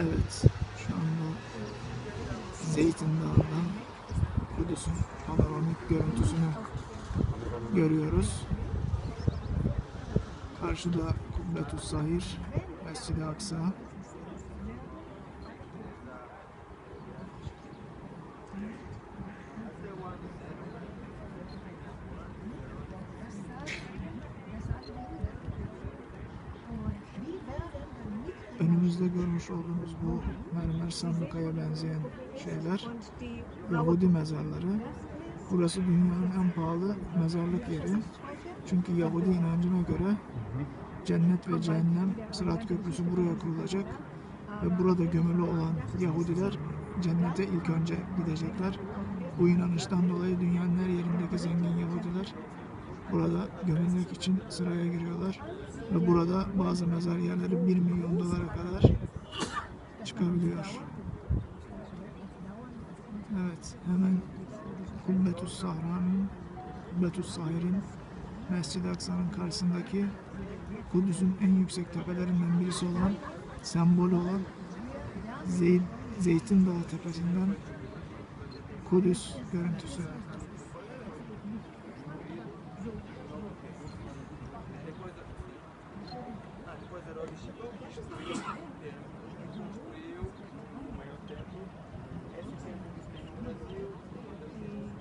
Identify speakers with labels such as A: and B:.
A: Evet, şu anda Zeytin Dağı'ndan Kudüs'ün panoramik görüntüsünü görüyoruz. Karşıda Kubbetüs Sahir, Mescid-i Aksa. Önümüzde görmüş olduğumuz bu mermer sandıkaya benzeyen şeyler Yahudi mezarları. Burası dünyanın en pahalı mezarlık yeri. Çünkü Yahudi inancına göre cennet ve cehennem Sırat Köprüsü buraya kurulacak ve burada gömülü olan Yahudiler cennete ilk önce gidecekler. Bu inanıştan dolayı dünyanın her yerindeki zengin Yahudiler burada gömülmek için sıraya giriyorlar ve burada bazı mezar yerleri 1 milyon dolara kadar çıkabiliyor. Evet, hemen Kubbetüs Sahra'nın, Kubbetüs Sahir'in Mescid-i Aksa'nın karşısındaki Kudüs'ün en yüksek tepelerinden birisi olan, sembolü olan Zey- Zeytin Dağı tepesinden Kudüs görüntüsü.